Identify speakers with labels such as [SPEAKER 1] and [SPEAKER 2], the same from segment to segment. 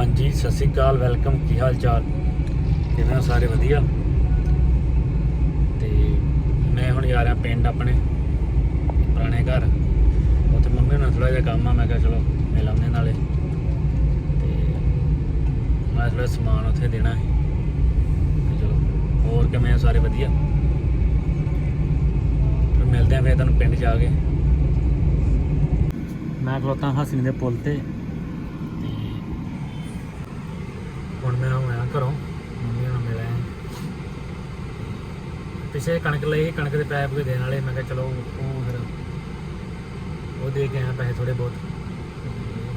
[SPEAKER 1] ਹਾਂਜੀ, ਸਤਿ ਸ਼੍ਰੀ ਅਕਾਲ, ਵੈਲਕਮ, ਕੀ ਹਾਲ ਚਾਲ? ਕਿਵੇਂ ਹੋ ਸਾਰੇ? ਵਧੀਆ? ਤੇ ਮੈਂ ਹੁਣ ਜਾ ਰਿਹਾ ਪਿੰਡ ਆਪਣੇ, ਪੁਰਾਣੇ ਘਰ। ਉੱਥੇ ਮੰਮੀ ਨਾਲ ਥੋੜਾ ਜਿਹਾ ਕੰਮ ਆ, ਮੈਂ ਕਿਹਾ ਚਲੋ ਮਿਲ ਆਉਂਦੇ ਨਾਲੇ। ਤੇ ਮੈਂ ਥੋੜਾ ਸਮਾਨ ਉੱਥੇ ਦੇਣਾ ਹੈ ਚਲੋ, ਹੋਰ ਕਿਵੇਂ ਹੋ ਸਾਰੇ? ਵਧੀਆ? ਫਿਰ ਮਿਲਦੇ ਆਂ ਫਿਰ ਤੁਹਾਨੂੰ ਪਿੰਡ ਜਾ ਕੇ। ਮੈਂ ਖਲੋਤਾ ਹਸਨੀ ਦੇ ਪੁਲ ਤੇ। ਹੁਣ ਮੈਂ ਆਇਆ ਘਰੋਂ, ਮੰਮੀ ਨਾਲ ਮਿਲਿਆ ਪਿਛੇ ਕਣਕ ਲਈ ਕਣਕ ਦੇ ਪੈਪ ਕੋਈ ਦੇਣ ਵਾਲੇ, ਮੈਂ ਕਿਹਾ ਚਲੋ ਉਹ ਫਿਰ ਉਹ ਦੇ ਕੇ ਆਇਆ ਪੈਸੇ ਥੋੜੇ ਬਹੁਤ।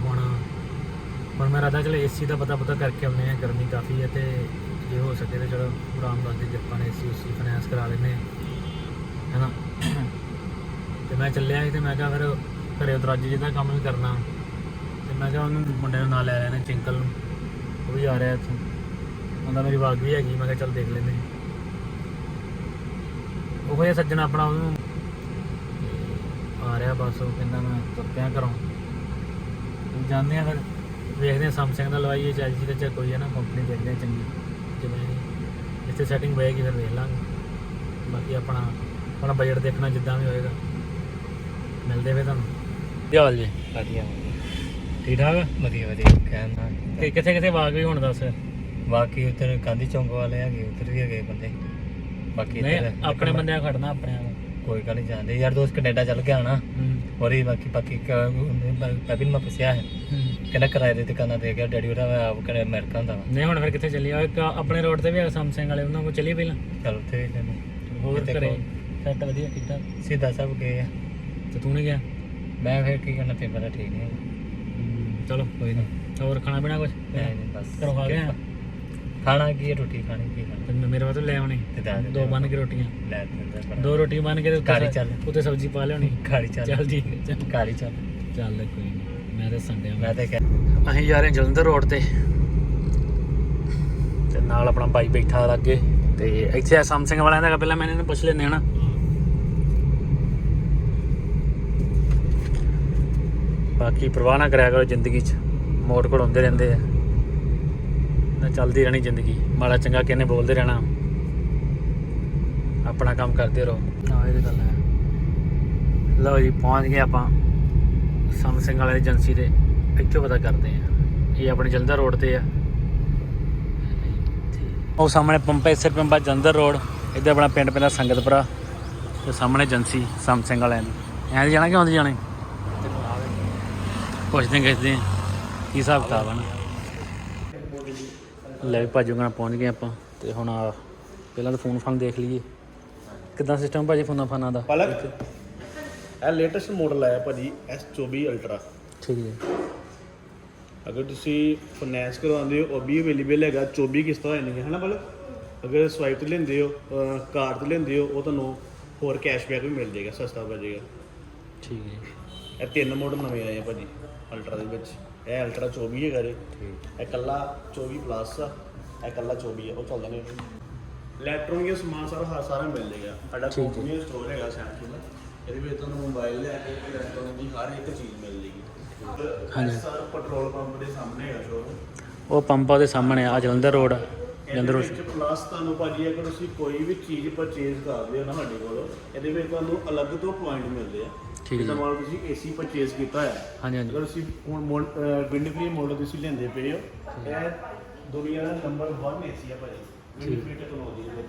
[SPEAKER 1] ਹੁਣ ਹੁਣ ਮੈਂ ਰਾਦਾ ਚਲ ਏਸੀ ਦਾ ਪਤਾ ਪਤਾ ਕਰਕੇ ਆਉਂਦੇ ਆ ਗਰਮੀ ਕਾਫੀ ਹੈ ਤੇ ਜੇ ਹੋ ਸਕੇ ਤੇ ਚਲੋ ਆਰਾਮਦਾਸ ਦੀ ਕਿਰਪਾ ਨਾਲ ਏਸੀ ਉਸੀ ਫਾਈਨੈਂਸ ਕਰਾ ਲੈਨੇ ਹੈਨਾ? ਤੇ ਮੈਂ ਚੱਲਿਆ ਸੀ ਤੇ ਮੈਂ ਕਿਹਾ ਫਿਰ ਘਰੇ ਉਤਰਾਜੀ ਜਿਹਦਾ ਕੰਮ ਵੀ ਕਰਨਾ। ਤੇ ਮੈਂ ਕਿਹਾ ਉਹਨੂੰ ਮੁੰਡੇ ਨੂੰ ਨਾਲ ਲੈ ਆਇਆ ਚਿੰਕਲ ਨੂੰ। ਉਹ ਵੀ ਆ ਰਿਹਾ ਇੱਥੋਂ। ਉਹਦਾ ਮੇਰੀ ਵਾਗ ਵੀ ਹੈਗੀ ਮੈਂ ਕਿਹਾ ਚੱਲ ਦੇਖ ਲੈਂਦੇ ਉਹ ਇਹ ਸੱਜਣ ਆਪਣਾ ਉਹਨੂੰ ਆ ਰਿਹਾ ਬਸ ਉਹ ਕਹਿੰਦਾ ਮੈਂ ਤੁਰ ਪਿਆ ਘਰੋਂ। ਤੇ ਜਾਂਦੇ ਆ ਫਿਰ ਵੇਖਦੇ ਆ ਸੈਮਸੰਗ ਦਾ ਲਵਾਈਏ ਚਾਹੇ ਜਿਹਦੇ ਚ ਕੋਈ ਹੈ ਨਾ ਕੰਪਨੀ ਦੇਖਦੇ ਆ ਚੰਗੀ ਜਿਵੇਂ ਜਿੱਥੇ ਸੈਟਿੰਗ ਹੋਏਗੀ ਫਿਰ ਵੇਖ ਲਾਂਗੇ। ਬਾਕੀ ਆਪਣਾ ਆਪਣਾ ਬਜਟ ਦੇਖਣਾ ਜਿੱਦਾਂ ਵੀ ਹੋਏਗਾ। ਮਿਲਦੇ ਵੇ ਤੁਹਾਨੂੰ। ਕੀ ਹਾਲ ਜੀ?
[SPEAKER 2] ਵਧੀਆ।
[SPEAKER 1] ਠੀਕ ਠਾਕ?
[SPEAKER 2] ਵਧੀਆ ਵਧੀਆ ਕਹਿਣਾ
[SPEAKER 1] ਕਿ ਕਿੱਥੇ ਕਿੱਥੇ ਵਾਗ ਵੀ ਹੁਣ ਦੱਸ?
[SPEAKER 2] ਬਾਕੀ ਉਧਰ ਗਾਂਧੀ ਚੌਂਕ ਵਾਲੇ ਹੈਗੇ ਉਧਰ ਵੀ ਹੈਗੇ ਬੰਦੇ। ਬਾਕੀ
[SPEAKER 1] ਨਹੀਂ
[SPEAKER 2] ਇੱਧਰ
[SPEAKER 1] ਆਪਣੇ ਬੰਦਿਆਂ ਖੜਨਾ ਆਪਣੇ ਆਪ।
[SPEAKER 2] ਕੋਈ ਗੱਲ ਨਹੀਂ ਜਾਂਦੇ। ਯਾਰ ਦੋਸਤ ਕੈਨੇਡਾ ਚੱਲ ਗਿਆ ਨਾ ਹੋਰ ਹੀ ਬਾਕੀ ਬਾਕੀ ਪੈਪਿਨ ਮੈਂ ਪੁੱਛਿਆ ਹੈ। ਕਹਿੰਦਾ ਕਿਰਾਏ ਦੇ ਦੁਕਾਨਾਂ ਤੇ ਗਿਆ ਡੈਡੀ ਉਹਦਾ ਆਪ ਕਰੇ ਅਮਰੀਕਾ ਹੁੰਦਾ ਵਾ।
[SPEAKER 1] ਨਹੀਂ ਹੁਣ ਫਿਰ ਕਿੱਥੇ ਚੱਲੀ? ਆ ਇੱਕ ਆਪਣੇ ਰੋਡ ਤੇ ਵੀ ਆ ਸੈਮਸੰਗ ਵਾਲੇ ਉਹਨਾਂ ਕੋਲ ਚੱਲੀਏ ਪਹਿਲਾਂ।
[SPEAKER 2] ਚਲ ਉੱਥੇ ਵੀ ਜਾਂਦੇ
[SPEAKER 1] ਹੋਰ
[SPEAKER 2] ਕੋਲ।
[SPEAKER 1] ਸੈੱਟ ਵਧੀਆ ਠੀਕ ਠਾਕ।
[SPEAKER 2] ਸਿੱਧਾ ਸਭ ਗਏ ਆ।
[SPEAKER 1] ਤੇ ਤੂੰ ਨਹੀਂ ਗਿਆ?
[SPEAKER 2] ਮੈਂ ਫਿਰ ਕੀ ਕਰਨਾ ਪੇਪਰ ਦਾ ਠੀਕ ਨਹੀਂ
[SPEAKER 1] ਚਲੋ ਕੋਈ ਨਹੀਂ ਹੋਰ ਖਾਣਾ ਪੀਣਾ ਕੁਝ
[SPEAKER 2] ਨਹੀਂ ਨਹੀਂ ਬਸ
[SPEAKER 1] ਘਰੋਂ ਖਾ ਗਿਆ
[SPEAKER 2] ਖਾਣਾ ਕੀ ਹੈ? ਰੋਟੀ ਖਾਣੀ ਕੀ ਖਾਣਾ?
[SPEAKER 1] ਤੇ ਮੇਰੇ ਵਾਸਤੇ ਲੈ ਆਉਣੀ।
[SPEAKER 2] ਤੇ ਦੱਸ ਦੇ
[SPEAKER 1] ਦੋ ਬਣ ਕੇ ਰੋਟੀਆਂ।
[SPEAKER 2] ਲੈ ਤੇ
[SPEAKER 1] ਦੋ ਰੋਟੀ ਬਣ ਕੇ ਤੇ ਉੱਤੇ
[SPEAKER 2] ਚੱਲ।
[SPEAKER 1] ਉੱਤੇ ਸਬਜ਼ੀ ਪਾ ਲਿਆਉਣੀ।
[SPEAKER 2] ਖਾੜੀ ਚੱਲ।
[SPEAKER 1] ਚੱਲ ਠੀਕ ਹੈ ਚੱਲ।
[SPEAKER 2] ਚੱਲ
[SPEAKER 1] ਚੱਲ ਕੋਈ ਨਹੀਂ ਮੈਂ ਤਾਂ ਸੰਡਿਆ
[SPEAKER 2] ਮੈਂ ਤੇ ਕਹਿ
[SPEAKER 1] ਅਸੀਂ ਜਾ ਰਹੇ ਹਾਂ ਜਲੰਧਰ ਰੋਡ ਤੇ। ਤੇ ਨਾਲ ਆਪਣਾ ਬਾਈ ਬੈਠਾ ਲੱਗੇ ਤੇ ਇੱਥੇ ਆ ਸੈਮਸੰਗ ਵਾਲਿਆਂ ਦਾ ਹੈਗਾ, ਪਹਿਲਾਂ ਮੈਂ ਇਹਨਾਂ ਨੂੰ ਪੁੱਛ ਲੈਂਦੇ ਹਨਾ ਬਾਕੀ ਪਰਵਾਹ ਨਾ ਕਰਿਆ ਕਰੋ ਜ਼ਿੰਦਗੀ 'ਚ। ਮੋੜ ਘੜ ਰਹਿੰਦੇ ਆ। ਨਾ ਚੱਲਦੀ ਰਹਿਣੀ ਜ਼ਿੰਦਗੀ। ਮਾੜਾ ਚੰਗਾ ਕਿਹਨੇ ਬੋਲਦੇ ਰਹਿਣਾ। ਆਪਣਾ ਕੰਮ ਕਰਦੇ ਰਹੋ। ਹਾਂ ਇਹ ਤਾਂ ਗੱਲ ਹੈ। ਲਓ ਜੀ, ਪਹੁੰਚ ਗਏ ਆਪਾਂ ਸੈਮਸੰਗ ਵਾਲੇ ਏਜੰਸੀ ਦੇ। ਇੱਥੋਂ ਪਤਾ ਕਰਦੇ ਆ ਇਹ ਆਪਣੇ ਜਲੰਧਰ ਰੋਡ ਤੇ ਆ। ਉਹ ਸਾਹਮਣੇ ਪੰਪ ਹੈ ਇਸੇ ਪੰਪਾ ਜਲੰਧਰ ਰੋਡ। ਇੱਧਰ ਆਪਣਾ ਪਿੰਡ ਪੈਂਦਾ ਸੰਗਤਪੁਰਾ। ਤੇ ਸਾਹਮਣੇ ਏਜੰਸੀ ਸੈਮਸੰਗ ਵਾਲਿਆਂ ਦੀ। ਐਂ ਜਾਣਾ ਕਿ ਆਉਂਦੇ ਜਾਣੇ ਪੁੱਛਦੇ ਹਾਂ ਕਿਸਦੇ ਕੀ ਹਿਸਾਬ ਕਿਤਾਬ ਆ ਨਾ। ਲੈ ਵੀ ਭਾਜੂ ਨਾਲ ਪਹੁੰਚ ਗਏ ਆਪਾਂ ਤੇ ਹੁਣ ਆ ਪਹਿਲਾਂ ਤਾਂ ਫੋਨ ਫਾਨ ਦੇਖ ਲਈਏ। ਕਿੱਦਾਂ ਸਿਸਟਮ ਭਾਜੀ ਫੋਨਾਂ ਫਾਨਾਂ ਦਾ?
[SPEAKER 3] ਪਲਕ ਇਹ ਲੇਟੈਸਟ ਮਾਡਲ ਆਇਆ ਭਾਜੀ S24 ਅਲਟਰਾ
[SPEAKER 1] ਠੀਕ ਜੀ।
[SPEAKER 3] ਅਗਰ ਤੁਸੀਂ ਫਾਈਨੈਂਸ ਕਰਵਾਉਂਦੇ ਹੋ ਉਹ ਵੀ ਅਵੇਲੇਬਲ ਹੈਗਾ। 24 ਕਿਸ਼ਤਾਂ ਹੋ ਜਾਣਗੀਆਂ ਹਨਾ ਪਲਕ? ਅਗਰ ਸਵਾਈਪ ਤੇ ਲੈਂਦੇ ਹੋ ਕਾਰਡ ਤੇ ਲੈਂਦੇ ਹੋ ਉਹ ਤੁਹਾਨੂੰ ਹੋਰ ਕੈਸ਼ਬੈਕ ਵੀ ਮਿਲ ਜਾਏਗਾ ਸਸਤਾ ਪੈ ਜਾਏਗਾ।
[SPEAKER 1] ਠੀਕ ਹੈ
[SPEAKER 3] ਇਹ ਤਿੰਨ ਮਾਡਲ ਨਵੇਂ ਆਏ ਆ ਭਾਜੀ। ਅਲਟਰਾ ਦੇ ਵਿੱਚ। ਇਹ ਅਲਟਰਾ 24 ਹੈਗਾ ਜੀ ਇਹ ਕੱਲਾ 24 ਪਲੱਸ ਆ। ਇਹ ਕੱਲਾ 24 ਆ। ਉਹ ਚੱਲਦੇ ਨੇ ਇਲੈਕਟ੍ਰੋਨਿਕ ਸਮਾਨ ਸਾਰਾ ਹਾ- ਸਾਰਾ ਮਿਲ ਜਾਏਗਾ। ਸਾਡਾ। ਕੰਪਨੀ ਸਟੋਰ ਹੈਗਾ ਸੈਮਸੰਗ ਦਾ। ਇਹਦੇ ਵਿੱਚ ਤੁਹਾਨੂੰ ਮੋਬਾਈਲ ਲੈ ਕੇ ਇਲੈਕਟ੍ਰੋਨਿਕ ਦੀ ਹਰ ਇੱਕ ਚੀਜ਼ ਮਿਲ ਜਾਏਗੀ।
[SPEAKER 1] ਹਾਂਜੀ।
[SPEAKER 3] ਸਰ ਪੈਟਰੋਲ ਪੰਪ ਦੇ ਸਾਹਮਣੇ ਹੈਗਾ ਸ਼ੋਰੂਮ
[SPEAKER 1] ਉਹ ਪੰਪਾ ਦੇ ਸਾਹਮਣੇ ਆ ਜਲੰਧਰ ਰੋਡ
[SPEAKER 3] ਇਹਦੇ ਵਿੱਚ ਪਲੱਸ ਤੁਹਾਨੂੰ ਭਾਜੀ ਅਗਰ ਤੁਸੀਂ ਕੋਈ ਵੀ ਚੀਜ਼ ਪਰਚੇਜ਼ ਕਰਦੇ ਹੋ ਨਾ ਸਾਡੇ ਕੋਲ ਇਹਦੇ ਵਿੱਚ ਤੁਹਾਨੂੰ ਅਲੱਗ ਤੋਂ ਪੁਆਇੰਟ ਮਿਲਦੇ ਆ।
[SPEAKER 1] ਠੀਕ ਹੈ
[SPEAKER 3] ਜਿੱਦਾਂ
[SPEAKER 1] ਜੀ।
[SPEAKER 3] ਮੰਨ ਲਓ ਤੁਸੀਂ ਏਸੀ ਪਰਚੇਜ਼ ਕੀਤਾ ਹੈ
[SPEAKER 1] ਹਾਂਜੀ ਹਾਂਜੀ।
[SPEAKER 3] ਅਗਰ ਤੁਸੀਂ ਹੁਣ ਵਿੰਡ ਫ੍ਰੀ ਮਾਡਲ ਤੁਸੀਂ ਲੈਂਦੇ ਪਏ ਹੋ ਇਹ ਦੁਨੀਆ ਦਾ ਨੰਬਰ 1 ਏਸੀ ਆ ਭਾਜੀ ਵਿੰਡ ਫ੍ਰੀ ਟੈਕਨੋਲੋਜੀ ਦੇ ਵਿੱਚ।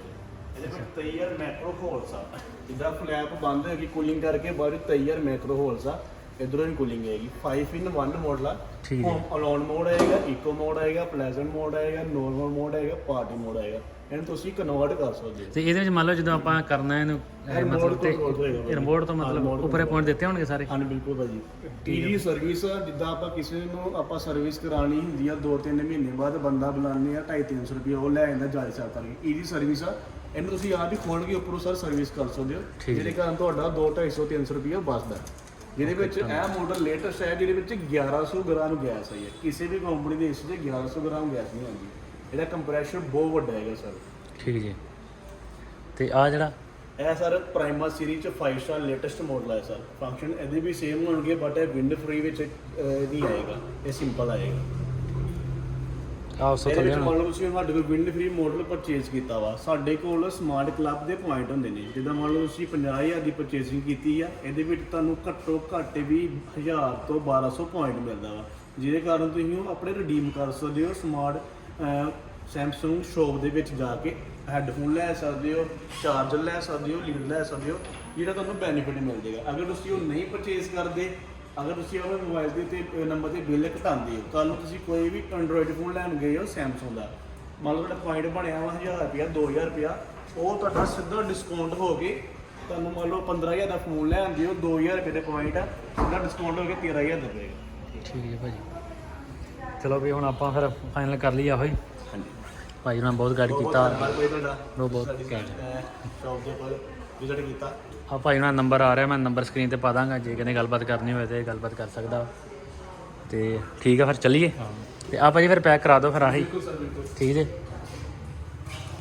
[SPEAKER 3] ਇਹਦੇ ਵਿੱਚ ਤਈਅਰ ਮੈਕਰੋ ਹੋਲਸ ਆ। ਜਿੱਦਾਂ ਫਲੈਪ ਬੰਦ ਹੋਏਗੀ ਕੂਲਿੰਗ ਕਰਕੇ ਬਾਅਦ ਤਈਅਰ ਮੈਕਰੋ ਹੋਲਸ ਆ। ਇਧਰੋਂ ਹੀ ਕੂਲਿੰਗ ਆਏਗੀ 5 ਇਨ 1 ਮਾਡਲ ਆ।
[SPEAKER 1] ਠੀਕ ਹੈ।
[SPEAKER 3] ਅਲੋਨ ਮੋਡ ਆਏਗਾ ਇਕੋ ਮੋਡ ਆਏਗਾ ਪਲੇਜ਼ੈਂਟ ਮੋਡ ਆਏਗਾ ਨੋਰਮਲ ਮੋਡ ਆਏਗਾ ਪਾਰਟੀ ਮੋਡ ਆਏਗਾ। ਇਹਨੂੰ ਤੁਸੀਂ ਕਨਵਰਟ ਕਰ ਸਕਦੇ ਹੋ।
[SPEAKER 1] ਤੇ ਇਹਦੇ ਵਿੱਚ ਮੰਨ ਲਓ ਜਦੋਂ ਆਪਾਂ ਕਰਨਾ ਇਹਨੂੰ
[SPEAKER 3] ਇਹ
[SPEAKER 1] ਇਹ ਮਤਲਬ ਤੇ। ਰਿਮੋਟ ਤੋਂ ਮਤਲਬ ਉੱਪਰੇ ਪੁਆਇੰਟ ਦਿੱਤੇ ਹੋਣਗੇ ਸਾਰੇ?
[SPEAKER 3] ਹਾਂ ਬਿਲਕੁਲ ਭਾਜੀ। ਈਜੀ ਸਰਵਿਸ ਜਿੱਦਾਂ ਆਪਾਂ ਕਿਸੇ ਨੂੰ ਆਪਾਂ ਸਰਵਿਸ ਕਰਾਣੀ ਹੁੰਦੀ ਆ 2-3 ਮਹੀਨੇ ਬਾਅਦ ਬੰਦਾ ਬੁਲਾਉਂਦੇ ਆ 2.5-300 ਰੁਪਏ ਉਹ ਲੈ ਜਾਂਦਾ ਜਾਇਜ਼ ਚਾਰ ਕਰਕੇ ਈਜੀ ਸਰਵਿਸ ਆ ਇਹਨੂੰ ਤੁਸੀਂ ਆਪ ਹੀ ਖੋਲ ਕੇ ਉੱਪਰੋਂ ਸਰ ਸਰਵਿਸ ਕਰ ਸਕਦੇ ਹੋ। ਜਿਹਦੇ ਕਾਰਨ ਤੁਹਾਡਾ 2-250 300 ਰੁਪਏ ਬਚਦਾ। ਜਿਹਦੇ ਵਿੱਚ ਇਹ ਮਾਡਲ ਲੇਟੈਸਟ ਹੈ ਜਿਹਦੇ ਵਿੱਚ 1100 ਗ੍ਰਾਮ ਗੈਸ ਆਈ ਹੈ ਕਿਸੇ ਵੀ ਕੰਪਨੀ ਦੇ ਇਸ 'ਚ 1100 ਗ੍ਰਾਮ ਗੈਸ ਨਹੀਂ ਆਉਂਦੀ। ਇਹਦਾ ਕੰਪਰੈਸ਼ਰ ਬਹੁਤ ਵੱਡਾ ਹੈਗਾ ਸਰ
[SPEAKER 1] ਠੀਕ ਜੀ। ਤੇ ਆ ਜਿਹੜਾ
[SPEAKER 3] ਇਹ ਸਰ ਪ੍ਰਾਈਮਾ ਸੀਰੀਜ਼ ਚ 5 ਸਟਾਰ ਲੇਟੈਸਟ ਮਾਡਲ ਹੈ ਸਰ ਫੰਕਸ਼ਨ ਇਹਦੇ ਵੀ ਸੇਮ ਹੋਣਗੇ ਬਟ ਇਹ ਵਿੰਡ ਫ੍ਰੀ ਵਿੱਚ ਨਹੀਂ ਆਏਗਾ। ਇਹ ਸਿੰਪਲ ਆਏਗਾ।
[SPEAKER 1] ਆਹ ਸੋ
[SPEAKER 3] ਇਹਦੇ ਵਿੱਚ ਮੰਨ ਲਓ ਤੁਸੀਂ ਸਾਡੇ ਕੋਲ ਵਿੰਡ ਫ੍ਰੀ ਮਾਡਲ ਪਰਚੇਜ਼ ਕੀਤਾ ਵਾ ਸਾਡੇ ਕੋਲ ਸਮਾਰਟ ਕਲੱਬ ਦੇ ਪੁਆਇੰਟ ਹੁੰਦੇ ਨੇ। ਜਿੱਦਾਂ ਮੰਨ ਲਓ ਤੁਸੀਂ 50000 ਦੀ ਪਰਚੇਸਿੰਗ ਕੀਤੀ ਆ ਇਹਦੇ ਵਿੱਚ ਤੁਹਾਨੂੰ ਘੱਟੋ ਘੱਟ ਵੀ 1000 ਤੋਂ 1200 ਪੁਆਇੰਟ ਮਿਲਦਾ ਵਾ। ਜਿਹਦੇ ਕਾਰਨ ਤੁਸੀਂ ਉਹ ਆਪਣੇ ਰਿਡੀਮ ਕਰ ਸਕਦੇ ਹੋ ਸਮਾਰਟ ਸੈਮਸੰਗ ਸ਼ੋਪ ਦੇ ਵਿੱਚ ਜਾ ਕੇ ਹੈੱਡਫੋਨ ਲੈ ਸਕਦੇ ਹੋ ਚਾਰਜਰ ਲੈ ਸਕਦੇ ਹੋ ਲੀਡ ਲੈ ਸਕਦੇ ਹੋ ਜਿਹੜਾ ਤੁਹਾਨੂੰ ਬੈਨੀਫਿਟ ਮਿਲ ਜਾਏਗਾ ਅਗਰ ਤੁਸੀਂ ਉਹ ਨਹੀਂ ਪਰਚੇਸ ਕਰਦੇ ਅਗਰ ਤੁਸੀਂ ਆਪਣੇ ਮੋਬਾਈਲ ਦੇ ਤੇ ਨੰਬਰ ਤੇ ਬਿੱਲ ਘਟਾਉਂਦੇ ਹੋ ਕੱਲ ਨੂੰ ਤੁਸੀਂ ਕੋਈ ਵੀ ਐਂਡਰੋਇਡ ਫੋਨ ਲੈਣ ਗਏ ਹੋ ਸੈਮਸੰਗ ਦਾ। ਮੰਨ ਲਓ ਤੁਹਾਡਾ ਪੁਆਇੰਟ ਬਣਿਆ ਵਾ 1000 ਰੁਪਿਆ 2000 ਰੁਪਿਆ ਉਹ ਤੁਹਾਡਾ ਸਿੱਧਾ ਡਿਸਕਾਊਂਟ ਹੋ ਕੇ ਤੁਹਾਨੂੰ ਮੰਨ ਲਓ 15000 ਦਾ ਫੋਨ ਲੈਣ ਦਿਓ 2000 ਰੁਪਏ ਦੇ ਪੁਆਇੰਟ ਆ ਸਿੱਧਾ ਡਿਸਕਾਊਂਟ ਹੋ ਕੇ 13000 ਦਾ ਪਏਗਾ।
[SPEAKER 1] ਠੀਕ ਹੈ ਭਾਜੀ। ਚਲੋ ਵੀ ਹੁਣ ਆਪਾਂ ਫਿਰ ਫਾਈਨਲ ਕਰ ਲਈ ਆ ਹੋਈ
[SPEAKER 3] ਹਾਂਜੀ।
[SPEAKER 1] ਭਾਈ ਉਹਨਾਂ ਬਹੁਤ ਗਾਈਡ ਕੀਤਾ। ਬਹੁਤ ਬਹੁਤ।
[SPEAKER 3] ਸ਼ੌਪ ਦੇ ਉੱਪਰ ਵਿਜ਼ਿਟ ਕੀਤਾ।
[SPEAKER 1] ਆ ਭਾਈ ਉਹਨਾਂ ਨੰਬਰ ਆ ਰਿਹਾ ਮੈਂ ਨੰਬਰ ਸਕਰੀਨ ਤੇ ਪਾ ਦਾਂਗਾ ਜੇ ਕਿਨੇ ਗੱਲਬਾਤ ਕਰਨੀ ਹੋਵੇ ਤੇ ਗੱਲਬਾਤ ਕਰ ਸਕਦਾ ਤੇ ਠੀਕ ਆ ਫਿਰ ਚੱਲੀਏ? ਤੇ ਆ ਭਾਜੀ ਫਿਰ ਪੈਕ ਕਰਾ ਦਿਓ ਫਿਰ ਆਹੀ।
[SPEAKER 3] ਬਿਲਕੁਲ ਸਰ ਬਿਲਕੁਲ।
[SPEAKER 1] ਠੀਕ ਜੇ?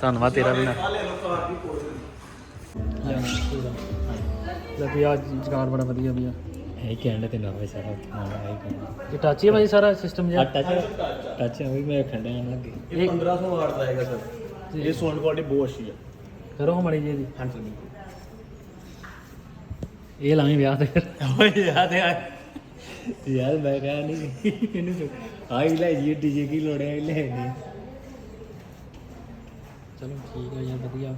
[SPEAKER 1] ਧੰਨਵਾਦ ਤੇਰਾ ਵੀ। ਨਾ
[SPEAKER 3] ਲੈ
[SPEAKER 1] ਵੀ ਆ ਜਗਾੜ ਬੜਾ ਵਧੀਆ ਵੀ ਆ।
[SPEAKER 2] ਇਹ ਕਹਿੰਦੇ ਤੇ ਨਾ ਹੋਏ ਸਾਰਾ ਹਾਂ ਇਹ ਕਹਿੰਦੇ
[SPEAKER 1] ਇਹ ਟੱਚ ਹੀ ਭਾਜੀ ਸਾਰਾ ਸਿਸਟਮ ਜਿਹਾ?
[SPEAKER 2] ਟੱਚ ਟੱਚ ਹੋਈ ਮੈਂ ਖੰਡਿਆ ਨਾ ਅੱਗੇ।
[SPEAKER 3] ਇਹ 1500 ਵਾਟ ਦਾ ਆਏਗਾ ਸਰ। ਇਹ ਸਾਊਂਡ ਕੁਆਲਿਟੀ ਬਹੁਤ ਅੱਛੀ ਹੈ
[SPEAKER 1] ਕਰੋ ਮੜੀ ਜੀ ਦੀ
[SPEAKER 3] ਹਾਂਜੀ ਬਿਲਕੁਲ।
[SPEAKER 1] ਇਹ ਲਾਵੇਂ ਵਿਆਹ ਤੇ। ਫਿਰ
[SPEAKER 2] ਓਏ ਯਾਦ ਆ। ਯਾਰ ਮੈਂ ਕਹਾਂ ਨਹੀਂ ਇਹਨੂੰ ਆਈ ਲੈ ਜੀ ਡੀਜੇ ਕੀ ਲੋੜਿਆ ਲੈ ਨਹੀਂ
[SPEAKER 1] ਚਲੋ ਠੀਕ ਹੈ ਯਾਰ ਵਧੀਆ।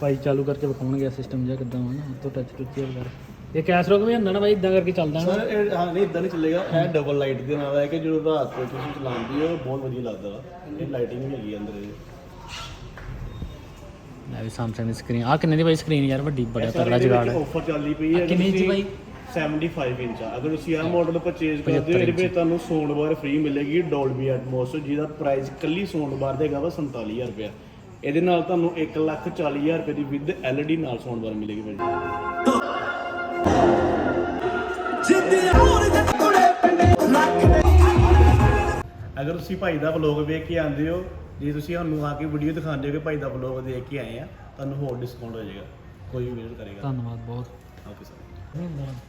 [SPEAKER 1] ਭਾਈ ਚਾਲੂ ਕਰਕੇ ਵਿਖਾਉਣਗੇ ਸਿਸਟਮ ਜਿਹਾ ਕਿੱਦਾਂ ਵਾ ਨਾ ਤੋਂ ਟੱਚ ਟੁੱਚ ਵਗੈਰਾ ਇਹ ਕੈਸ਼ ਰੋਕ ਵੀ ਹੁੰਦਾ ਨਾ ਭਾਈ ਇਦਾਂ ਕਰਕੇ ਚੱਲਦਾ ਨਾ।
[SPEAKER 3] ਸਰ ਇਹ ਹਾਂ ਨਹੀਂ ਇਦਾਂ ਨਹੀਂ ਚੱਲੇਗਾ ਇਹ ਡਬਲ ਲਾਈਟ ਦੇ ਨਾਲ ਹੈ ਕਿ ਜਦੋਂ ਰਾਤ ਨੂੰ ਤੁਸੀਂ ਚਲਾਉਂਦੇ ਹੋ ਬਹੁਤ ਵਧੀਆ ਲੱਗਦਾ ਵਾ। ਇਹ ਲਾਈਟਿੰਗ ਵੀ ਹੈਗੀ ਅੰਦਰ ਇਹਦੇ।
[SPEAKER 1] ਲੈ ਵੀ Samsung ਦੀ ਸਕਰੀਨ ਆ ਕਿੰਨੇ ਦੀ ਭਾਈ ਸਕਰੀਨ ਯਾਰ ਵੱਡੀ ਬੜਾ ਤਗੜਾ ਜਗਾੜ ਹੈ।
[SPEAKER 3] ਆਫਰ ਚੱਲਦੀ ਪਈ ਹੈ
[SPEAKER 1] ਕਿੰਨੀ ਇੰਚ ਬਾਈ?
[SPEAKER 3] 75 ਇੰਚ ਆ। ਅਗਰ ਤੁਸੀਂ ਆਹ ਮਾਡਲ ਪਰਚੇਜ਼ ਕਰਦੇ ਹੋ ਇਹਦੇ ਵਿੱਚ ਤੁਹਾਨੂੰ ਸਾਊਂਡ ਬਾਰ ਫ੍ਰੀ ਮਿਲੇਗੀ ਡੋਲਬੀ ਐਟਮੋਸ ਜਿਹਦਾ ਪ੍ਰਾਈਸ ਕੱਲੀ ਸਾਊਂਡ ਬਾਰ ਦਾ ਹੈਗਾ ਵਾ 47000 ਰੁਪਇਆ। ਇਹਦੇ ਨਾਲ ਤੁਹਾਨੂੰ 140000 ਰੁਪਏ ਦੀ ਵਿਦ LED ਨਾਲ ਸਾਊਂਡ ਬਾਰ ਮਿਲੇਗੀ ਭਾਜੀ ਅਗਰ ਤੁਸੀਂ ਭਾਈ ਦਾ ਵਲੌਗ ਵੇਖ ਕੇ ਆਉਂਦੇ ਹੋ ਜੇ ਤੁਸੀਂ ਸਾਨੂੰ ਆ ਕੇ ਵੀਡੀਓ ਦਿਖਾਉਂਦੇ ਹੋ ਕਿ ਭਾਈ ਦਾ ਵਲੌਗ ਦੇਖ ਕੇ ਆਏ ਆ ਤੁਹਾਨੂੰ ਹੋਰ ਡਿਸਕਾਊਂਟ ਹੋ ਜਾਏਗਾ। ਕੋਈ ਵੀ ਵਿਜ਼ਿਟ ਕਰੇਗਾ।
[SPEAKER 1] ਧੰਨਵਾਦ ਬਹੁਤ।
[SPEAKER 3] ਓਕੇ ਸਰ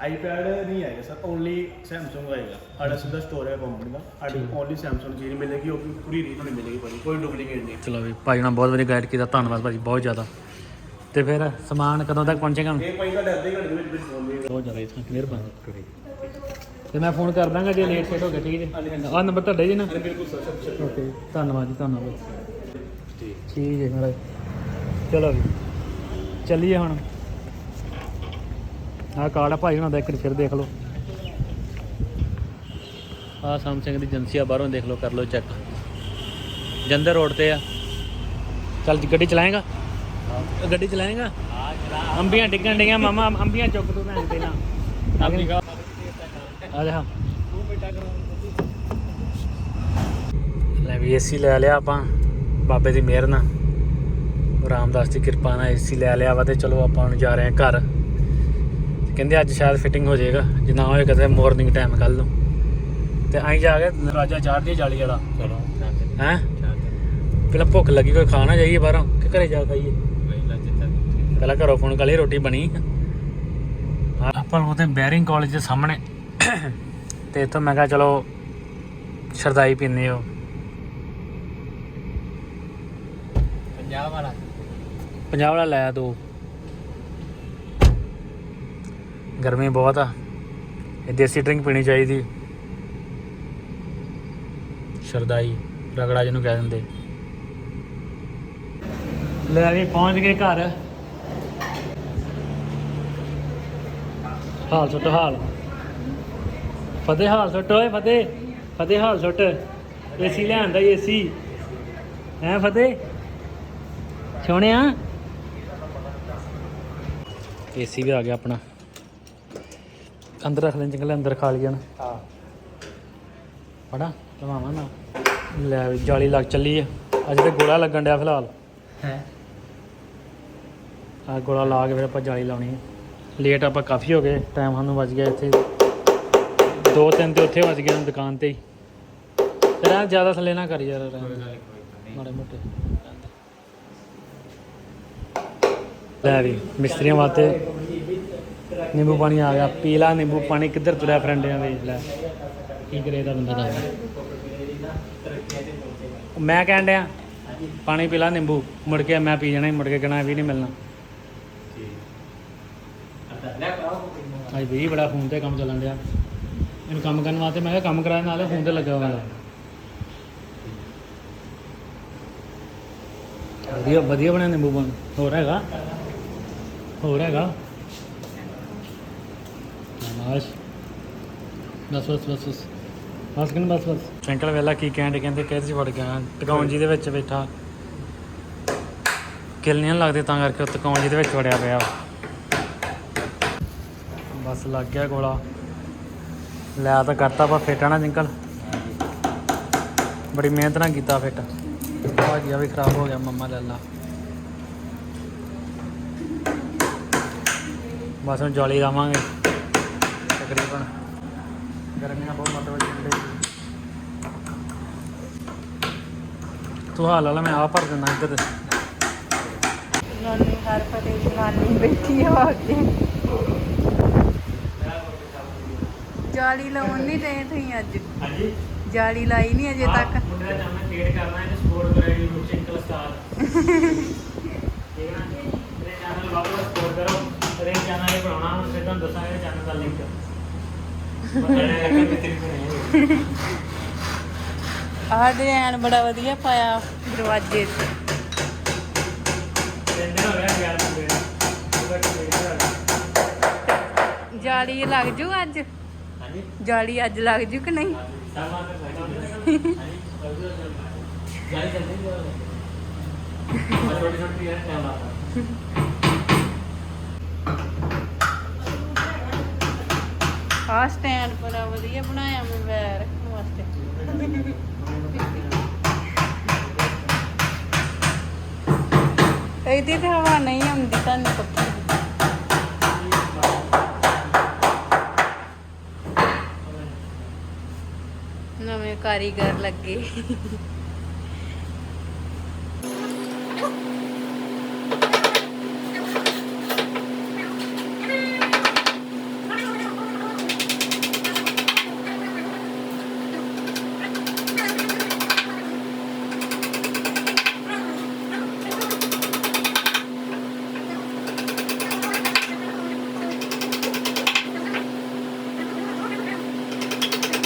[SPEAKER 3] ਆਈਪੈਡ ਨਹੀਂ। ਆਏਗਾ ਸਰ ਓਨਲੀ ਸੈਮਸੰਗ ਆਏਗਾ। ਸਾਡਾ ਸਿੱਧਾ ਸਟੋਰ ਹੈ ਕੰਪਨੀ ਦਾ। ਸਾਡੀ ਓਨਲੀ ਸੈਮਸੰਗ ਚੀਜ਼ ਮਿਲੇਗੀ ਉਹ ਵੀ ਪੂਰੀ ਰੀਤ ਨਹੀਂ ਮਿਲੇਗੀ ਭਾਜੀ। ਕੋਈ ਡੁਪਲੀਕੇਟ ਨਹੀਂ।
[SPEAKER 1] ਚਲੋ ਵੀ ਭਾਈ ਨਾਲ ਬਹੁਤ ਵਧੀਆ ਗਾਈਡ ਕੀਤਾ। ਧੰਨਵਾਦ ਭਾਜੀ ਬਹੁਤ ਜ਼ਿਆਦਾ। ਤੇ ਫਿਰ ਸਮਾਨ ਕਦੋਂ ਤੱਕ ਪਹੁੰਚੇਗਾ
[SPEAKER 3] ਇਹ ਭਾਈ ਤੁਹਾਡੇ ਅੱਧੇ ਘੰਟੇ ਦੇ ਵਿੱਚ ਵਿੱਚ ਫੋਨ ਦੇਗਾ
[SPEAKER 1] ਬਹੁਤ ਜ਼ਿਆਦਾ ਮਿਹਰਬਾਨੀ ਤੇ ਮੈਂ ਫੋਨ ਕਰ ਦਾਂਗਾ ਜੇ ਲੇਟ ਸੇਟ ਹੋ ਗਿਆ ਠੀਕ ਹੈ ਆਹ ਨੰਬਰ ਤੁਹਾਡਾ ਜੀ ਨਾ?
[SPEAKER 3] ਬਿਲਕੁਲ ਸਰ ਸਰ
[SPEAKER 1] ਓਕੇ ਧੰਨਵਾਦ ਜੀ ਧੰਨਵਾਦ। ਠੀਕ। ਹੈ ਮਹਾਰਾਜ। ਚਲੋ ਵੀ ਚੱਲੀਏ ਹੁਣ। ਆਹ ਕਾਰਡ ਆ ਭਾਈ ਹੁਣਾਂ ਦਾ ਇੱਕ ਵਾਰੀ ਫਿਰ ਦੇਖ ਲਓ। ਆਹ Samsung ਦੀ ਏਜੰਸੀ ਆ ਬਾਹਰੋਂ ਦੇਖ ਲਓ ਕਰ ਲਓ ਚੈੱਕ ਜੰਦਰ ਰੋਡ ਤੇ ਆ। ਚੱਲ ਜੀ ਗੱਡੀ ਚਲਾਏਗਾ? ਗੱਡੀ ਚਲਾਏਗਾ? ਅੰਬੀਆਂ ਡਿੱਗਣ ਡੀਆਂ ਮਾਮਾ ਅੰਬੀਆਂ ਚੁੱਕ ਤੂੰ ਭੈਣ ਪਹਿਲਾਂ। ਆ ਜਾ। ਲੈ ਵੀ ਏਸੀ ਲੈ ਲਿਆ ਆਪਾਂ ਬਾਬੇ ਦੀ ਮਿਹਰ ਨਾਲ। ਰਾਮਦਾਸ ਦੀ ਕਿਰਪਾ ਨਾਲ ਏਸੀ ਲੈ ਲਿਆ ਵਾ ਤੇ ਚਲੋ ਆਪਾਂ ਹੁਣ ਜਾ ਰਹੇ ਹਾਂ ਘਰ। ਕਹਿੰਦੇ ਅੱਜ ਸ਼ਾਇਦ ਫਿਟਿੰਗ ਹੋ ਜਾਏਗਾ ਜੇ ਨਾ ਹੋਏ ਕਦੇ ਮਾਰਨਿੰਗ ਟਾਈਮ ਕੱਲ ਨੂੰ। ਤੇ ਆਈ ਜਾ ਕੇ ਰਾਜਾ ਚਾੜਦੀ ਜਾਲੀ ਵਾਲਾ।
[SPEAKER 2] ਚਲੋ।
[SPEAKER 1] ਹੈ? ਪਹਿਲਾਂ ਭੁੱਖ ਲੱਗੀ ਕੋਈ ਖਾਣਾ ਜਾਈਏ ਬਾਹਰੋਂ ਕਿ ਘਰੇ ਜਾ ਖਾਈਏ? ਪਹਿਲਾਂ ਘਰੋਂ ਫੋਨ ਕਰ ਲਈ ਰੋਟੀ ਬਣੀ ਆਪਾਂ ਉਹਦੇ ਬੈਰਿੰਗ ਕਾਲਜ ਦੇ ਸਾਹਮਣੇ ਤੇ ਇੱਥੋਂ ਮੈਂ ਕਿਹਾ ਚਲੋ ਸ਼ਰਦਾਈ ਪੀਨੇ ਹੋ।
[SPEAKER 2] ਪੰਜਾਬ ਵਾਲਾ।
[SPEAKER 1] ਪੰਜਾਬ ਵਾਲਾ ਲੈ ਦੋ। ਗਰਮੀ ਬਹੁਤ ਆ। ਇਹ ਦੇਸੀ ਡਰਿੰਕ ਪੀਣੀ ਚਾਹੀਦੀ। ਸ਼ਰਦਾਈ ਰਗੜਾ ਜਿਹਨੂੰ ਕਹਿ ਦਿੰਦੇ। ਲੈ ਵੀ ਪਹੁੰਚ ਗਏ ਘਰ। ਹਾਲ ਸੁੱਟ ਹਾਲ। ਫਤਿਹ ਹਾਲ ਸੁੱਟ ਓਏ ਫਤਿਹ ਫਤਿਹ ਹਾਲ ਸੁੱਟ। ਏਸੀ ਲਿਆਂਦਾ ਏਸੀ ਹੈ ਫਤਿਹ? ਸੋਹਣਿਆ? ਏਸੀ ਵੀ ਆ ਗਿਆ ਆਪਣਾ। ਅੰਦਰ ਰੱਖ ਲੈਣ ਚੰਗਲੇ ਅੰਦਰ ਖਾ ਲਿਆ ਨਾ
[SPEAKER 2] ਹਾਂ।
[SPEAKER 1] ਪੜਾ ਲਵਾਵਾਂ ਨਾ। ਲੈ ਵੀ ਜਾਲੀ ਲੱਗ ਚੱਲੀ ਆ। ਅੱਜ ਤੇ ਗੋਲਾ ਲੱਗਣ ਡਿਆ ਫਿਲਹਾਲ।
[SPEAKER 2] ਹੈ?
[SPEAKER 1] ਆ ਗੋਲਾ ਲਾ ਕੇ ਫਿਰ ਆਪਾਂ ਜਾਲੀ ਲਾਉਣੀ ਹੈ ਲੇਟ ਆਪਾਂ ਕਾਫੀ ਹੋ ਗਏ ਟਾਈਮ ਸਾਨੂੰ ਵੱਜ ਗਿਆ ਇੱਥੇ। ਦੋ ਤਿੰਨ ਤੇ ਉੱਥੇ ਵੱਜ ਗਏ ਨੇ ਦੁਕਾਨ ਤੇ ਹੀ। ਤੇ ਰਹਿਣ ਜ਼ਿਆਦਾ ਥੱਲੇ ਨਾ ਕਰ ਯਾਰ ਮਾੜੇ ਮੋਟੇ। ਲੈ ਵੀ ਮਿਸਤਰੀਆਂ ਵਾਸਤੇ ਨਿੰਬੂ ਪਾਣੀ ਆ ਗਿਆ। ਪੀਲਾ ਨਿੰਬੂ ਪਾਣੀ ਕਿੱਧਰ ਤੁਰਿਆ ਫਰੈਂਡਿਆਂ ਵੇਚ ਲੈ। ਕੀ ਕਰੇ ਦਾ ਬੰਦਾ ਦਾ ਮੈਂ ਕਹਿਣ ਡਿਆ ਪਾਣੀ ਪੀ ਲਾ ਨਿੰਬੂ। ਮੁੜ ਕੇ ਮੈਂ ਪੀ ਜਾਣਾ ਮੁੜ ਕੇ ਕਹਿਣਾ ਵੀ ਨਹੀਂ ਮਿਲਣਾ। ਅੱਜ ਵੀ ਬੜਾ ਫੋਨ ਤੇ ਕੰਮ ਚੱਲਣ ਡਿਆ। ਇਹਨੂੰ ਕੰਮ ਕਰਨ ਵਾਸਤੇ। ਮੈਂ ਕਿਹਾ ਕੰਮ ਕਰਾਇਆ, ਨਾਲੇ ਫੋਨ ਤੇ ਲੱਗਾ ਹੋਇਆ। ਵਧੀਆ ਵਧੀਆ ਬਣਿਆ ਨਿੰਬੂ ਪਾਣੀ। ਹੋਰ ਹੈਗਾ? ਹੋਰ ਹੈਗਾ? ਨਾਸ਼ ਬਸ ਬਸ ਬਸ ਬਸ। ਬਸ ਕਿਨ ਬਸ ਬਸ। ਅੰਕਲ ਵੇਲਾ ਕੀ ਕਹਿਣ ਡੇ ਕਹਿੰਦੇ ਕਹਿ ਚ ਵੜ ਗਿਆ ਟਿਕਾਉਣ ਜੀ ਦੇ ਵਿੱਚ ਬੈਠਾ। ਕਿਲ ਨਹੀਂ ਲੱਗਦੇ ਤਾਂ ਕਰਕੇ ਉਹ ਟਿਕਾਉਣ ਜੀ ਦੇ ਵਿੱਚ ਵੜਿਆ ਪਿਆ। ਬਸ ਲੱਗ ਗਿਆ ਗੋਲਾ। ਲੈ ਤਾਂ ਕਰਤਾ ਪਰ ਫਿੱਟ ਆ ਨਾ ਅੰਕਲ ਬੜੀ ਮਿਹਨਤ ਨਾਲ ਕੀਤਾ ਫਿੱਟ। ਭਾਜੀਆ ਵੀ ਖਰਾਬ ਹੋ ਗਿਆ ਮੰਮਾ ਲੈ ਲਾ। ਬਸ ਹੁਣ ਜਾਲੀ ਲਾਵਾਂਗੇ। ਤਕਰੀਬਨ ਗਰਮੀਆਂ ਬਹੁਤ ਮਤਲਬ ਚੱਲਦੇ ਤੂੰ ਹਾਲ ਲਾ ਮੈਂ ਆ ਭਰ ਦਿੰਦਾ ਇੱਧਰ
[SPEAKER 4] ਨਾਨੀ ਹਰ ਫਤੇ ਨਾਨੀ ਬੈਠੀ ਆ ਅੱਗੇ ਜਾਲੀ ਲਾਉਣ ਨਹੀਂ ਰਹੇ ਤੁਸੀਂ ਅੱਜ।
[SPEAKER 1] ਹਾਂਜੀ।
[SPEAKER 4] ਜਾਲੀ ਲਾਈ ਨਹੀਂ ਅਜੇ ਤੱਕ।
[SPEAKER 1] ਮੁੰਡੇ ਦਾ ਕੰਮ ਕ੍ਰੀਏਟ ਕਰਨਾ ਹੈ ਤੇ ਸਪੋਰਟ ਕਰਾਈ YouTube ਚੈਨਲ ਸਟਾਰ ਠੀਕ ਹੈ ਨਾ? ਇਹਦੇ ਚੈਨਲ ਵਾਪਸ ਸਪੋਰਟ ਕਰੋ। ਇਹਦੇ ਚੈਨਲ ਇਹ ਬਣਾਉਣਾ ਹੁਣ ਫਿਰ ਤੁਹਾਨੂੰ ਦੱਸਾਂਗੇ ਚੈਨਲ ਦਾ ਲਿੰਕ
[SPEAKER 4] ਆਹ ਡਿਜ਼ਾਈਨ ਬੜਾ ਵਧੀਆ ਪਾਇਆ ਦਰਵਾਜ਼ੇ 'ਤੇ।
[SPEAKER 1] ਹੋ ਗਿਆ ਯਾਰ।
[SPEAKER 4] ਜਾਲੀ ਲੱਗ ਜੂ ਅੱਜ? ਜਾਲੀ ਅੱਜ ਲੱਗ ਜੂ ਕਿ ਨਹੀਂ?
[SPEAKER 1] ਛੋਟੀ ਛੋਟੀ ਹੈ ਟਾਈਮ ਲੱਗਦਾ
[SPEAKER 4] ਆਹ ਸਟੈਂਡ ਬੜਾ ਵਧੀਆ ਬਣਾਇਆ ਮੈਂ ਵੈਰ ਰੱਖਣ ਵਾਸਤੇ। ਇਹਦੀ ਤੇ ਹਵਾ ਨਹੀਂ ਆਉਂਦੀ ਤੁਹਾਨੂੰ ਪੱਖੀ ਦੀ ਨਵੇਂ ਕਾਰੀਗਰ ਲੱਗੇ।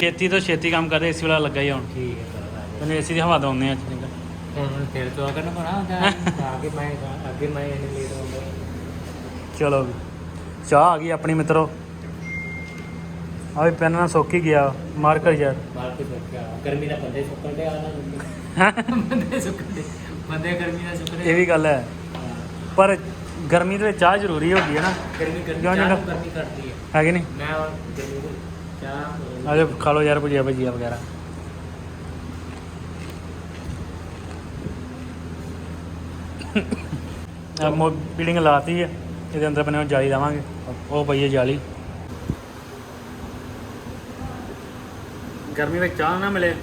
[SPEAKER 1] ਛੇਤੀ ਤੋਂ ਛੇਤੀ ਕੰਮ ਕਰਦੇ ਏਸੀ ਵਾਲਾ ਲੱਗਾ ਹੀ ਹੁਣ।
[SPEAKER 2] ਠੀਕ ਹੈ।
[SPEAKER 1] ਤੈਨੂੰ ਏਸੀ ਦੀ ਹਵਾ ਦਵਾਉਂਦੇ ਆ ਅੱਜ
[SPEAKER 2] ਹੁਣ ਫਿਰ ਤੋਂ ਕਰਨਾ ਪਣਾ ਹੁੰਦਾ ਅੱਗੇ ਮੈਂ ਅੱਗੇ ਮੈਂ ਇਹਨੇ ਲੇਟ ਹੁੰਦਾ
[SPEAKER 1] ਚਲੋ ਵੀ। ਚਾਹ ਆ ਗਈ ਆਪਣੀ ਮਿੱਤਰੋ। ਆ ਵੀ ਪੈਨ ਨਾਲ ਸੁੱਕ ਹੀ ਗਿਆ ਮਾਰ ਕਰ ਯਾਰ
[SPEAKER 2] ਬਾਹਰ ਤੇ ਸੁੱਕਿਆ ਗਰਮੀ ਦਾ ਬੰਦੇ ਸੁੱਕਣ ਦੇ ਆਣਾ ਬੰਦੇ ਸੁੱਕਣ ਦੇ ਬੰਦੇ ਗਰਮੀ ਦਾ ਸੁੱਕਣੇ
[SPEAKER 1] ਇਹ ਵੀ ਗੱਲ ਹੈ। ਪਰ ਗਰਮੀ ਦੇ ਵਿੱਚ ਚਾਹ ਜ਼ਰੂਰੀ ਹੋ ਗਈ ਹੈ ਨਾ।
[SPEAKER 2] ਗਰਮੀ ਗਰਮੀ ਚਾਹ ਗਰਮੀ ਕਰਦੀ ਹੈ।
[SPEAKER 1] ਹੈ ਕਿ ਨਹੀਂ?
[SPEAKER 2] ਮੈਂ ਗਰਮੀ
[SPEAKER 1] ਆਜੋ ਖਾ ਲਓ ਯਾਰ ਭੁਜੀਆ ਭਜੀਆ ਵਗੈਰਾ। ਆ ਮੋ ਬਿਲਡਿੰਗ ਲਾਤੀ ਹੈ ਇਹਦੇ ਅੰਦਰ ਬਣੇ ਜਾਲੀ ਲਾਵਾਂਗੇ ਉਹ ਪਈ ਹੈ ਜਾਲੀ। ਗਰਮੀ ਵਿੱਚ ਚਾਹ ਨਾ ਮਿਲੇ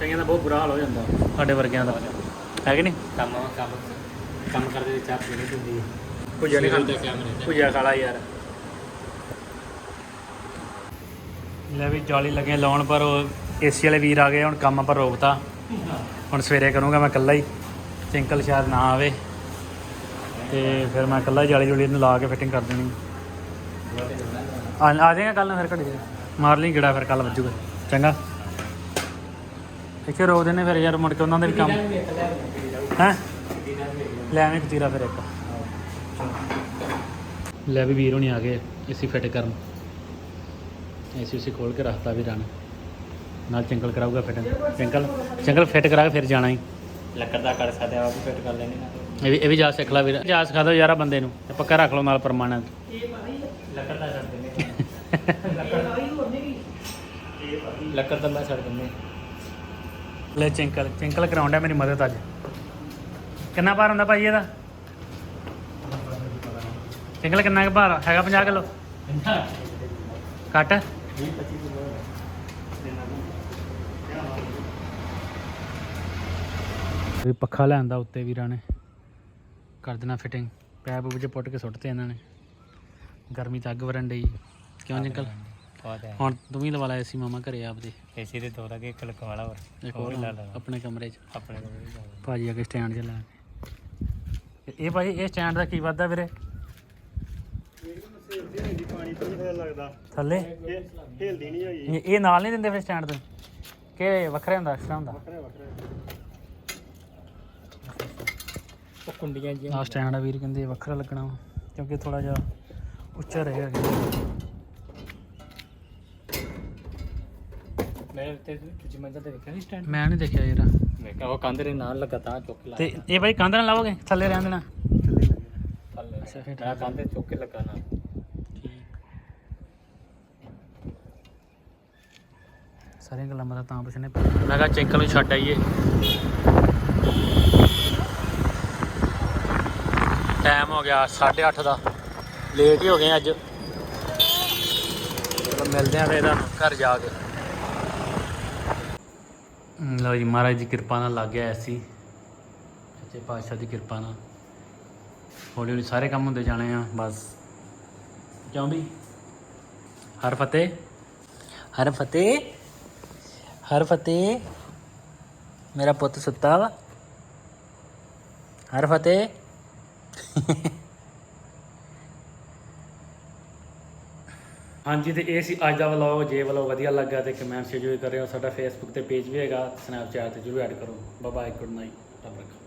[SPEAKER 1] ਕਈਆਂ ਦਾ ਬਹੁਤ ਬੁਰਾ ਹਾਲ ਹੋ ਜਾਂਦਾ। ਸਾਡੇ ਵਰਗਿਆਂ ਦਾ। ਹੈ ਕਿ ਨਹੀਂ?
[SPEAKER 2] ਕੰਮ ਕੰਮ ਕੰਮ ਕਰਦੇ ਚਾਹ ਪੀਣੀ ਪੈਂਦੀ ਹੈ
[SPEAKER 1] ਭੁਜੀਆ ਨਹੀਂ ਖਾਂਦਾ।
[SPEAKER 2] ਕੰਮ ਰਹਿੰਦਾ
[SPEAKER 1] ਭੁਜੀਆ ਖਾ ਲਾ ਯਾਰ। ਲੈ ਵੀ ਜਾਲੀ ਲੱਗੇ ਲਾਉਣ, ਪਰ ਉਹ ਏਸੀ ਵਾਲੇ ਵੀਰ ਆ ਗਏ, ਹੁਣ ਕੰਮ ਪਰ ਰੋਕਤਾ। ਹੁਣ ਸਵੇਰੇ ਕਰੂੰਗਾ ਮੈਂ ਇਕੱਲਾ ਹੀ ਚਿੰਕਲ ਸ਼ਾਇਦ ਨਾ ਆਵੇ। ਤੇ ਫਿਰ ਮੈਂ ਇਕੱਲਾ ਹੀ ਜਾਲੀ ਜੁਲੀ ਨੂੰ ਲਾ ਕੇ ਫਿਟਿੰਗ ਕਰ ਦੇਣੀ। ਆ ਆ ਜਾਏਗਾ ਕੱਲ ਨੂੰ ਫਿਰ ਘੜੀ ਮਾਰ ਲਈ ਗੇੜਾ ਫਿਰ ਕੱਲ ਵੱਜੂਗਾ। ਚੰਗਾ। ਇੱਥੇ ਰੋਕ ਦਿੰਦੇ ਫਿਰ ਯਾਰ, ਮੁੜ ਕੇ ਉਹਨਾਂ ਦੇ ਵੀ ਕੰਮ ਹੈ? ਲੈ ਆਵੇਂ ਕਤੀਰਾ ਫਿਰ ਇੱਕ। ਲੈ ਵੀ ਵੀਰ ਹੋਣੀ ਆ ਗਏ ਏਸੀ ਫਿੱਟ ਕਰਨ। ਏਸੀ ਉਸੇ ਖੋਲ ਕੇ ਰੱਖਤਾ ਵੀ ਰਨ ਨਾਲ ਚੰਗਲ ਕਰਾਊਗਾ ਫਿੱਟ ਚੰਗਲ ਚੰਗਲ ਫਿੱਟ ਕਰਾ ਕੇ ਫਿਰ ਜਾਣਾ ਹੀ।
[SPEAKER 2] ਲੱਕੜ ਦਾ ਕਰ ਸਕਦੇ ਆ ਉਹ ਵੀ ਫਿੱਟ ਕਰ ਲੈਣੇ ਨਾ।
[SPEAKER 1] ਇਹ ਵੀ ਇਹ ਵੀ ਜਾ ਸਿੱਖ ਲਾ ਵੀਰ। ਜਾ ਸਿਖਾ ਦਿਓ ਯਾਰਾ ਬੰਦੇ ਨੂੰ। ਤੇ ਪੱਕਾ ਰੱਖ ਲਓ ਨਾਲ ਪਰਮਾਨੈਂਟ
[SPEAKER 2] ਲੱਕੜ ਦਾ ਛੱਡ ਦਿੰਦੇ। ਲੱਕੜ। ਦਾ ਮੈਂ ਛੱਡ ਦਿੰਦੇ।
[SPEAKER 1] ਲੈ ਚੰਕਲ ਚੰਕਲ ਕਰਾਉਂਦਾ ਮੇਰੀ ਮਦਦ ਅੱਜ। ਕਿੰਨਾ ਭਾਰ ਹੁੰਦਾ ਭਾਈ ਇਹਦਾ? ਚੰਕਲ ਕਿੰਨਾ ਕੁ ਭਾਰ? ਹੈਗਾ 50 ਕਿਲੋ? ਘੱਟ? ਵੀ ਪੱਖਾ ਲਿਆਂਦਾ ਉੱਤੇ ਵੀਰਾਂ ਨੇ। ਕਰ ਦੇਣਾ ਫਿਟਿੰਗ ਪੈਪ ਵਿੱਚ ਪੁੱਟ ਕੇ ਸੁੱਟਤੇ ਇਹਨਾਂ ਨੇ। ਗਰਮੀ ਤਾਂ ਅੱਗ ਵਰਨ ਡਈ। ਕਿਉਂ ਅੰਕਲ
[SPEAKER 2] ਬਹੁਤ ਹੈ।
[SPEAKER 1] ਹੁਣ ਤੂੰ ਵੀ ਲਵਾ ਲੈ ਏਸੀ ਮਾਮਾ ਘਰੇ ਆਪਦੇ।
[SPEAKER 2] ਏਸੀ ਦੇ ਦੋ ਲੱਗੇ ਇੱਕ ਲਗਵਾ ਵਾਲਾ ਹੋਰ।
[SPEAKER 1] ਇੱਕ ਹੋਰ
[SPEAKER 2] ਲਾ ਲਾ
[SPEAKER 1] ਆਪਣੇ ਕਮਰੇ 'ਚ।
[SPEAKER 2] ਆਪਣੇ ਲਾ ਲਾ।
[SPEAKER 1] ਭਾਜੀ ਅੱਗੇ ਸਟੈਂਡ 'ਚ ਲਾ ਇਹ ਭਾਈ ਇਹ ਸਟੈਂਡ ਦਾ ਕੀ ਵਾਧਾ ਵੀਰੇ?
[SPEAKER 3] ਪਾਣੀ ਤੋਂ ਨਹੀਂ ਲੱਗਦਾ।
[SPEAKER 1] ਥੱਲੇ?
[SPEAKER 3] ਹਿਲਦੀ ਨਹੀਂ ਹੋਈ।
[SPEAKER 1] ਇਹ ਇਹ ਨਾਲ ਨਹੀਂ ਦਿੰਦੇ ਫਿਰ ਸਟੈਂਡ ਤੇ? ਕਿ ਵੱਖਰੇ ਹੁੰਦਾ ਐਕਸਟਰਾ ਹੁੰਦਾ?
[SPEAKER 2] ਉਹ ਕੁੰਡੀਆਂ ਜੀ
[SPEAKER 1] ਆ ਸਟੈਂਡ ਆ ਵੀਰ ਕਹਿੰਦੇ ਵੱਖਰਾ ਲੱਗਣਾ ਵਾ, ਕਿਉਂਕਿ ਥੋੜਾ ਜਿਹਾ ਉੱਚਾ ਰਹੇਗਾ ਅੱਗੇ।
[SPEAKER 2] ਮੈਂ ਤੇ ਤੁਜੀ ਮੰਜ਼ਲ ਤੇ ਵੇਖਿਆ ਨਹੀਂ ਸਟੈਂਡ?
[SPEAKER 1] ਮੈਂ ਨਹੀਂ ਦੇਖਿਆ ਯਾਰ।
[SPEAKER 2] ਮੈਂ ਕਿਹਾ ਉਹ ਕੰਧ ਦੇ ਨਾਲ ਲੱਗਾ ਤਾਂ ਚੁੱਕ ਲਾ
[SPEAKER 1] ਤੇ ਇਹ ਭਾਈ ਕੰਧ ਨਾਲ ਲਾਓਗੇ? ਥੱਲੇ ਰਹਿਣ ਦੇਣਾ।
[SPEAKER 2] ਥੱਲੇ
[SPEAKER 1] ਅੱਛਾ, ਫਿਰ
[SPEAKER 2] ਮੈਂ ਕੰਧ ਤੇ ਚੁੱਕ ਕੇ ਲੱਗਾ ਨਾ
[SPEAKER 1] ਸਾਰੀਆਂ ਗੱਲਾਂ ਮਰਾ ਤਾਂ ਪੁੱਛਣੇ ਮੈਂ ਕਿਹਾ ਚੈਂਕਲ ਨੂੰ ਛੱਡ ਆਈਏ। ਟਾਈਮ ਹੋ ਗਿਆ 8:30 ਦਾ। ਲੇਟ ਹੀ ਹੋ ਗਏ ਅੱਜ। ਚਲੋ ਮਿਲਦੇ ਆਂ ਫੇਰ ਤੁਹਾਨੂੰ ਘਰ ਜਾ ਕੇ। ਲਓ ਜੀ ਮਹਾਰਾਜ ਦੀ ਕਿਰਪਾ ਨਾਲ ਲੱਗ ਗਿਆ ਐਸੀ। ਸੱਚੇ ਪਾਤਸ਼ਾਹ ਦੀ ਕਿਰਪਾ ਨਾਲ। ਹੌਲੀ ਹੌਲੀ ਸਾਰੇ ਕੰਮ ਹੁੰਦੇ ਜਾਣੇ ਆ ਬਸ। ਕਿਉਂ ਵੀ ਹਰ ਫਤਿਹ? ਹਰ ਫਤਿਹ? ਹਰ ਫਤਿਹ, ਮੇਰਾ ਪੁੱਤ ਸੁੱਤਾ ਵਾ। ਹਰ ਫਤਿਹ। ਹਾਂਜੀ, ਤੇ ਇਹ ਸੀ ਅੱਜ ਦਾ ਵਲੌਗ। ਜੇ ਵਲੌਗ ਵਧੀਆ ਲੱਗਾ ਤੇ ਕਮੈਂਟ ਸ਼ੇਅਰ ਕਰਿਓ। ਸਾਡਾ ਫੇਸਬੁੱਕ ਤੇ ਪੇਜ ਵੀ ਹੈਗਾ ਸਨੈਪਚੈਟ ਤੇ ਜ਼ਰੂਰ ਐਡ ਕਰੋ। ਬਾਏ ਬਾਏ ਗੁੱਡ ਨਾਈਟ ਰੱਬ ਰੱਖਾ।